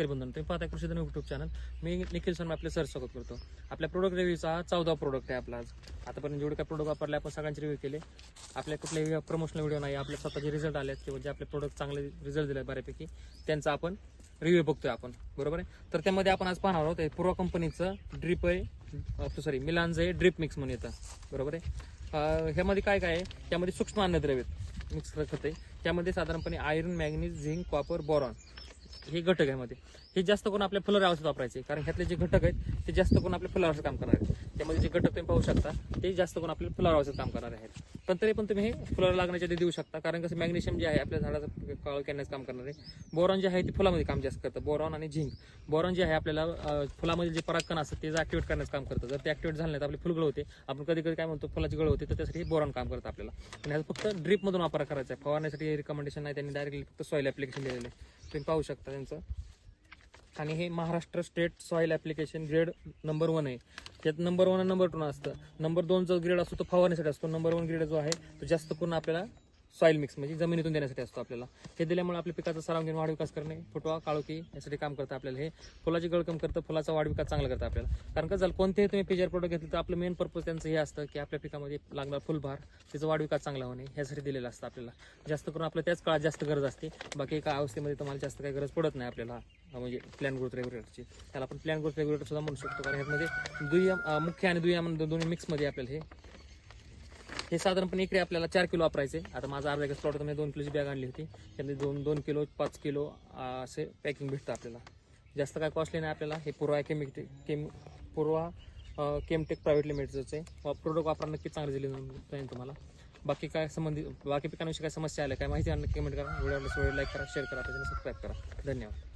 शेतकरी बंधन तुम्ही पाहता कृषी युट्यूब चॅनल मी निखिल शर्मा आपले सर स्वागत करतो. आपल्या प्रोडक्ट रिव्ह्यूचा हा चौदा प्रोडक्ट आहे आपला आज. आतापर्यंत जेवढे काय प्रोडक्ट वापरले आपण सगळ्यांचे रिव्ह्यू केले. आपल्या कुठले प्रमोशनल व्हिडिओ नाही आपल्या स्वतःचे रिझल्ट आले किंवा जे आपले प्रोडक्ट चांगले रिझल्ट दिले बऱ्यापैकी त्यांचा आपण रिव्ह्यू बघतोय आपण. बरोबर आहे? तर त्यामध्ये आपण आज पाहणार आहोत हे पूर्व कंपनीचं ड्रिप आहे सॉरी मिलांज आहे ड्रिप मिक्स म्हणून येतं. बरोबर आहे? ह्यामध्ये काय काय आहे? त्यामध्ये सूक्ष्म अन्नद्रव्य आहेत. मिक्स खत आहे. त्यामध्ये साधारणपणे iron manganese zinc copper boron हे घटक आहे मध्ये. हे जास्त करून आपल्या फुलावर औषध वापरायचे. कारण ह्यातले जे घटक आहेत ते जास्त करून आपल्या फुलावर काम करणार आहेत. त्यामध्ये जे घटक तुम्ही पाहू शकता ते जास्त करून आपल्या फुलावर औषध काम करणार आहेत. पण तरी पण तुम्ही हे फुलावर लागण्याच्या आधी देऊ शकता. कारण कसं मॅग्नेशियम जे आहे आपल्या झाडाचं काळ करण्याचं काम करणार आहे. बोरॉन जे आहे ते फुलामध्ये काम जास्त करतं. बोरॉन आणि झिंक. बोरॉन जे आहे आपल्याला फुलामध्ये जे परागकण असतं ते ऍक्टिवेट करण्याचं काम करतं. जर ते ऍक्टिवेट झालं नाही तर आपली फुलगळ होते. आपण कधी कधी काय म्हणतो फुलाची गळ होते तर त्यासाठी बोरॉन काम करतं आपल्याला. आणि ह्याचा फक्त ड्रिपमधून वापर करायचा आहे. फवारण्यासाठी रिकमेंडेशन नाही त्यांनी डायरेक्टली फक्त सॉईल ऍप्लिकेशन दिलेलं आहे. तुम्ही पाहू शकता त्यांचं. आणि हे Maharashtra state soil application grade number one आहे. त्यात नंबर वन आणि नंबर टू असतं. नंबर दोन जो ग्रेड असतो तो फवारणीसाठी असतो. नंबर वन ग्रेड जो आहे तो जास्त करून आपल्याला सॉईल मिक्स म्हणजे जमिनीतून देण्यासाठी असतो आपल्याला. हे दिल्यामुळे आपल्या पिकाचा सराव वाढ विकास करणे फुटवा काळोखी यासाठी काम करतं आपल्याला हे. फुलाची गळकम करतं फुलाचा वाढ विकास चांगला करतं आपल्याला. कारण का झालं कोणतेही तुम्ही पेजर प्रोडक्ट घेतलं तर आपलं मेन पर्पज त्यांचं हे असतं की आपल्या पिकामध्ये लागणार फुलभार त्याचा वाढ विकास चांगला होणे ह्यासाठी दिलेलं असतं आपल्याला. जास्त करून आपल्या त्याच काळात जास्त गरज असते. बाकी एका अवस्थेमध्ये तुम्हाला जास्त काही गरज पडत नाही आपल्याला. म्हणजे प्लॅन ग्रोथ रेग्युलेटरची त्याला आपण प्लॅन ग्रोथ रेग्युलेटर सुद्धा म्हणू शकतो. कारण ह्यामध्ये दुय्यम मुख्य आणि दुय्यम दोन्ही मिक्समध्ये आपल्याला हे हे साधारणपणे इकडे आपल्याला चार किलो वापरायचे. आता माझा अर्धा एकर प्लॉट मी दोन किलोची बॅग आणली होती. त्यामध्ये दोन दोन किलो पाच किलो असे पॅकिंग भेटतं आपल्याला. जास्त काय कॉस्टली नाही आपल्याला. हे पूर्वा केमिक केम पूर्वा केमटेक प्रायव्हेट लिमिटेडचं आहे. प्रोडक्ट वापरा नक्की चांगले दिले जाईल तुम्हाला. बाकी काय संबंधित बाकी पिकांविषयी काय समस्या आल्या काय माहिती आहे कमेंट करा. व्हिडिओला लाईक करा शेअर करा त्याच्याने सबस्क्राईब करा. धन्यवाद.